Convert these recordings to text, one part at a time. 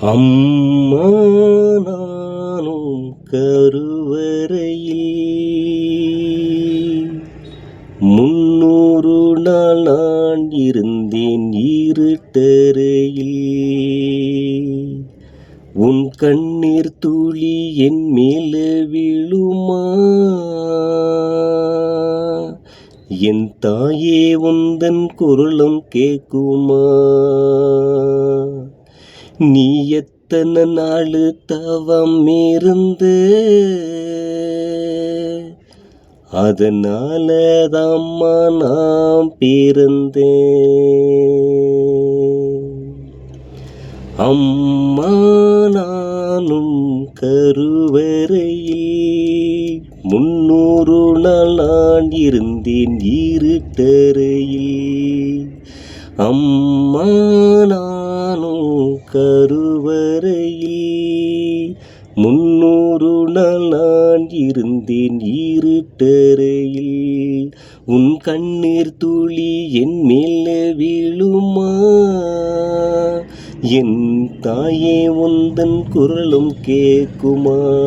அம்மா நானும் கருவறையில். முன்னூறு நாள் நான் இருந்தேன் இருட்டறையில். உன் கண்ணீர் துளி என் மேல விழுமா? என் தாயே உந்தன் குரலும் கேட்குமா? நீ எத்தனை நாள் தவம் இருந்து? அதனால தாம்மா நான் பிறந்தேன். அம்மா நானும் கருவறையில் முன்னூறு நாள் நான் இருந்தேன் இருட்டறையில். அம்மா நானும் கருவறையில் முன்னூறு நாள் நான் இருந்தேன் இருட்டறையில். உன் கண்ணீர் துளி என் மேல விழுமா? என் தாயே உந்தன் குரலும் கேட்குமா?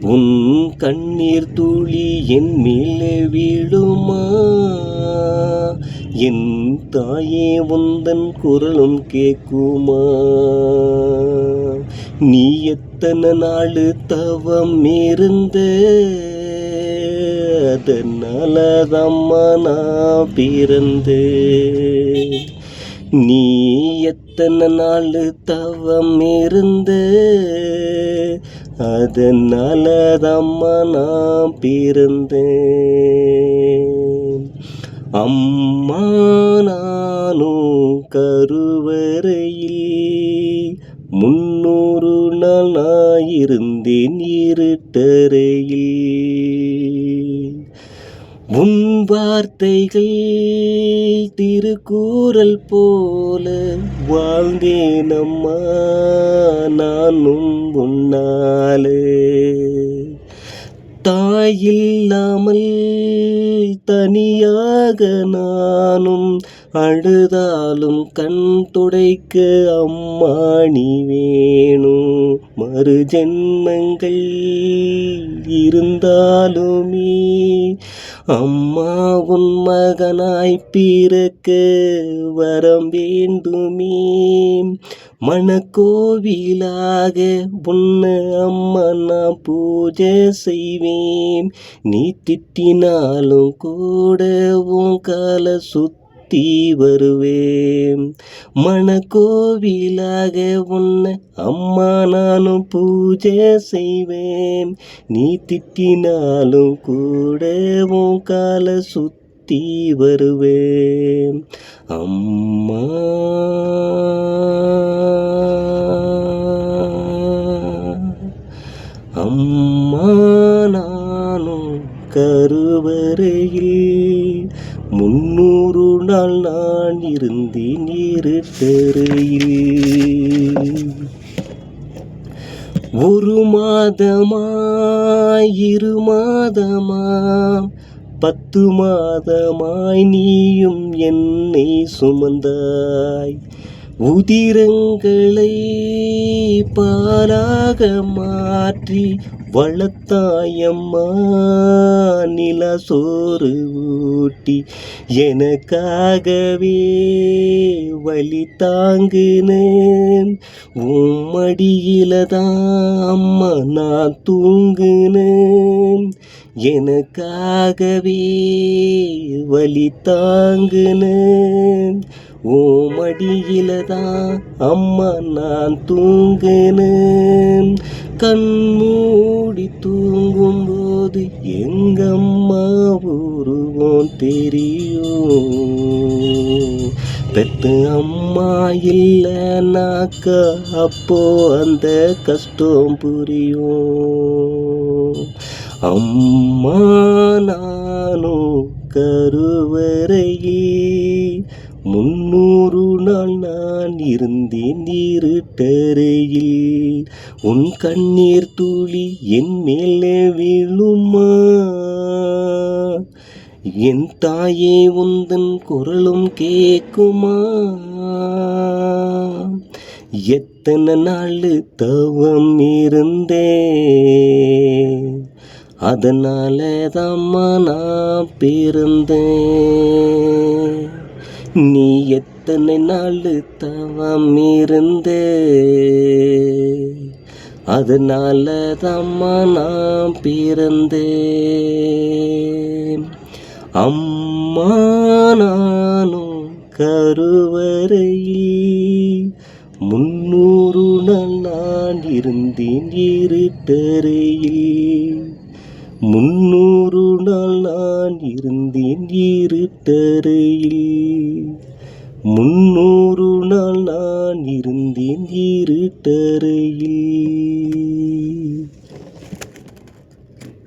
உன் கண்ணீர் துளி என் மேல விழுமா? என் தாயே உந்தன் குரலும் கேக்குமா நீ எத்தனை நாள் தவம் இருந்த? அதனால தம்மா நான் பிறந்து. நீ எத்தனை நாள் தவம் இருந்த? அதனால தம்மா நான் பிறந்தேன். அம்மா நானும் கருவறையில் முன்னூறு நாள் நாயிருந்தேன் இருட்டறையில். உன் வார்த்தைகள் திருக்கூறல் போல வாழ்ந்தேன் அம்மா நானும் உன்னாலே. தாயில்லாமல் தனியாக நானும் அழுதாலும் கண் துடைக்க அம்மாணி வேணும் மறு ஜென்மங்கள் இருந்தாலுமே அம்மா உன் மகனாய் பிறக்க வரம் வேண்டுமே. மனக்கோவிலாக உன்னை அம்மா நான் பூஜை செய்வேன். நீ திட்டினாலும் கூட உன் காலை சுத்தி வருவேன். மனக்கோவிலாக உன்னை அம்மா நானும் பூஜை செய்வேன். நீ திட்டினாலும் கூட உன் காலை சுத்தி வருவேன். அம்மா. அம்மா. கருவறையில் முன்னூறு நாள் நான் இருந்தேன் இருட்டறையில். ஒரு மாதமா இரு மாதமா பத்து மாதமாய் நீயும் என்னை சுமந்தாய். உதிரங்களை பாலாக மாற்றி வளர்த்தாயம்மா நில சோறு ஊட்டி எனக்காகவே வழி தாங்குனேன். உம்மடியில தான் அம்மா நான் தூங்குனேன். எனக்காகவே வழி தாங்குனேன். ஓமடியில தான் அம்மா நான் தூங்குனேன். கண்மூ மூடி தூங்கும் போது அம்மா உருவம் தெரியும். பெத்து அம்மா இல்லைனாக்கா அப்போ அந்த கஷ்டம் புரியும். அம்மா நானும் கருவறையே முன்னூறு நாள் நான் இருந்தேன் இருட்டறையில் உன் கண்ணீர் துளி என் மேலே விழுமா என் தாயே உந்தன் குரலும் கேக்குமா எத்தனை நாள் தவம் இருந்தே அதனால தாம்மா நான் பிறந்தேன். நீ இத்தனை நாள் தவம் இருந்தே. அதனால தம்மா நான் பிறந்தேன். அம்மா நானும் கருவறையில் முன்னூறு நாள் நான் இருந்தேன் இருட்டறையில். முன்னூறு நாள் நான் இருந்தேன் இருட்டறையில். முன்னூறு நாள் நான் இருந்தேன் இருட்டறையில்.